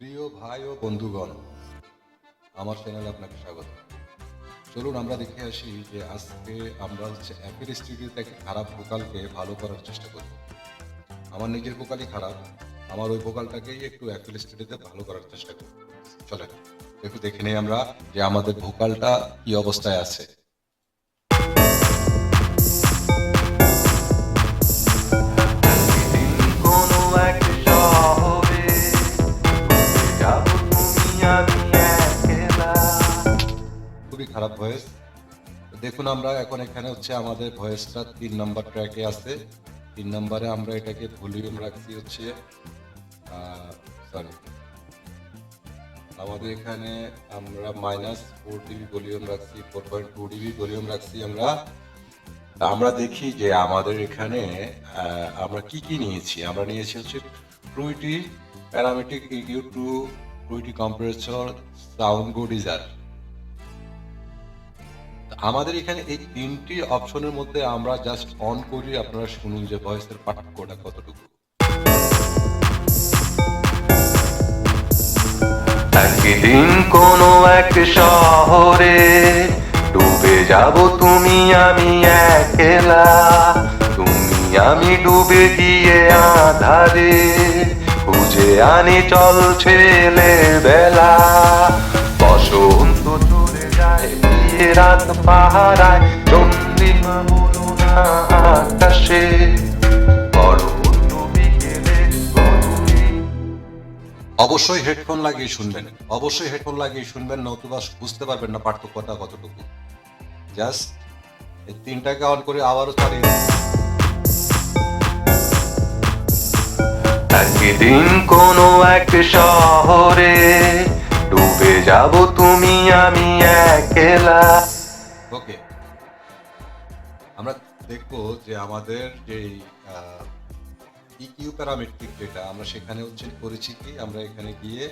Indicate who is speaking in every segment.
Speaker 1: প্রিয় ভাই ও বন্ধুগণ, আমার চ্যানেলে আপনাকে স্বাগত। চলুন আমরা দেখে আসি যে আজকে আমরা হচ্ছে অ্যাপের স্টুডিওতে একটা খারাপ ভোকালকে ভালো করার চেষ্টা করি। আমার নিজের ভোকালই খারাপ, আমার ওই ভোকালটাকেই একটু অ্যাপেল স্টুডিওতে ভালো করার চেষ্টা করি। চলেন, একটু দেখে নিই আমরা যে আমাদের ভোকালটা কি অবস্থায় আছে। খারাপ ভয়েস দেখুন আমরা এখন এখানে হচ্ছে আমাদের ভয়েসটা তিন নাম্বার ট্র্যাকে আছে। তিন নাম্বারে আমরা এটাকে ভলিউম রাখছি হচ্ছে সরি আমাদের এখানে আমরা মাইনাস ফোর ডিবি ভলিউম রাখছি four point two dB volume রাখছি আমরা। আমরা দেখি যে আমাদের এখানে আমরা কি কি নিয়েছি? আমরা নিয়েছি হচ্ছে fruity parametric EQ two fruity compressor sound গুডিজার আমাদের এখানে এই তিনটি অপশনের মধ্যে আমরা জাস্ট অন করি, আপনারা শুনুন যে ভয়েসের পার্থক্যটা কতটুকু।
Speaker 2: একদিন কোনো এক শহরে ডুবে যাব তুমি, আমি একলা। তুমি, আমি ডুবে গিয়ে আধারে খুঁজে আনি চল ছেলে বেলা বসন্ত রাত পাহারায় চন্দ্রিমা আকাশে
Speaker 1: অবশ্যই হেডফোন লাগিয়ে শুনবেন। অবশ্যই হেডফোন লাগিয়ে শুনবেন নতুবা বুঝতে পারবেন না পার্থক্যটা কতটুকু। জাস্ট এই তিনটাকে অন করে আবারও চালিয়ে দিন।
Speaker 2: একদিন কোনো এক শহরে ডুবে যাব তুমি, আমি একলা।
Speaker 1: ওকে। আমরা দেখব যে আমাদের যে ইকিউ প্যারামেট্রিক যেটা আমরা সেখানে হচ্ছে করেছি কি আমরা এখানে গিয়ে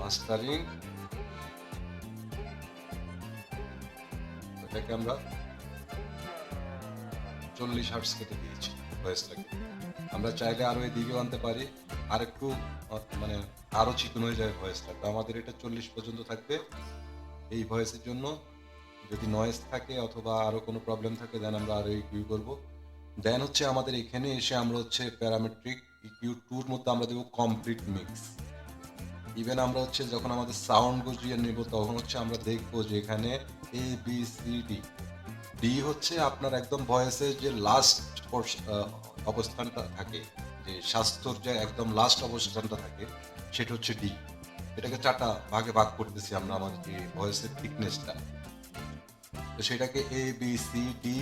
Speaker 1: মাস্টারিং এটাকে আমরা চল্লিশ হার্টস কেটে দিয়েছি ভয়েসটাকে আমরা চাইলে আরও এদিকেও আনতে পারি আর একটু মানে আরও চিকন হয়ে যায় ভয়েসটা তো আমাদের এটা চল্লিশ পর্যন্ত থাকবে। এই ভয়েসের জন্য যদি নয়েজ থাকে অথবা আরও কোনো প্রবলেম থাকে দেন আমরা আরও ইকিউ করব। দেন হচ্ছে আমাদের এখানে এসে আমরা হচ্ছে প্যারামেট্রিক ইকিউ টুর মধ্যে আমরা দেবো কমপ্লিট মিক্স ইভেন আমরা হচ্ছে যখন আমাদের সাউন্ড গুজিয়ে নেব, তখন হচ্ছে আমরা দেখব যে এখানে A B C D D হচ্ছে আপনার একদম ভয়েসের যে লাস্ট অবস্থানটা থাকে, যে স্বাস্থ্যর যে একদম লাস্ট অবস্থানটা থাকে সেটা হচ্ছে ডি এটাকে চারটা ভাগে ভাগ করতেছি আমরা আমাদের যে ভয়েসের থিকনেসটা তো সেটাকে এ বি সি ডি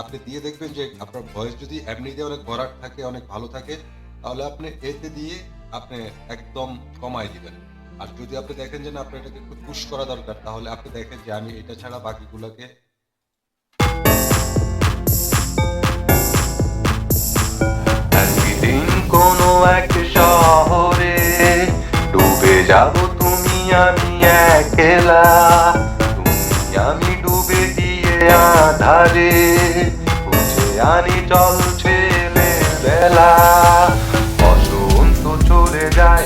Speaker 1: আপনি দিয়ে দেখবেন যে আপনার ভয়েস যদি এমনিতে অনেক ভরাট থাকে, অনেক ভালো থাকে, তাহলে আপনি এতে দিয়ে আপনি একদম কমাই দিবেন। আর যদি আপনি দেখেন যে না, আপনার এটাকে একটু পুশ করা দরকার, তাহলে আপনি দেখেন যে আমি এটা ছাড়া বাকিগুলোকে
Speaker 2: কোনো এক শহরে যাব তুমি আমি একলা। তুমি আমি ডুবে গিয়ে আধারে। খুঁজে আনি চল ছেলে বেলা। বসন্ত চলে যায়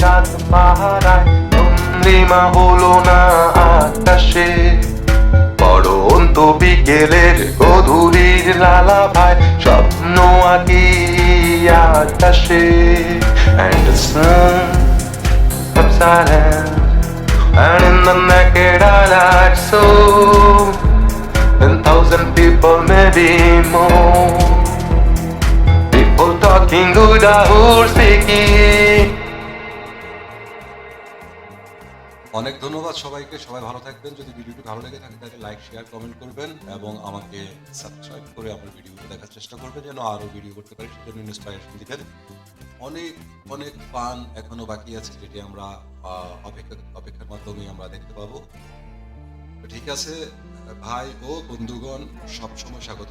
Speaker 2: রাত পাহারায়। চন্দ্রিমা হলো না আকাশে। পড়ন্ত বিকেলের গধূলির লালা ভাই, স্বপ্ন আঁকি আকাশে। And the sun and in the naked like so ten thousand people maybe more. People talking good who's speaking
Speaker 1: অনেক ধন্যবাদ সবাইকে। সবাই ভালো থাকবেন। যদি ভিডিওটি ভালো লেগে থাকে, তাহলে লাইক শেয়ার কমেন্ট করবেন এবং আমাকে সাবস্ক্রাইব করে আমার ভিডিওটি দেখার চেষ্টা করবেন যেন আরও ভিডিও করতে পারি। সেজন্য ইন্সপাইরেশন দিবেন অনেক অনেক পান এখনও বাকি আছে যেটি আমরা অপেক্ষা, অপেক্ষার মাধ্যমে আমরা দেখতে পাবো। ঠিক আছে, ভাই ও বন্ধুগণ, সবসময় স্বাগত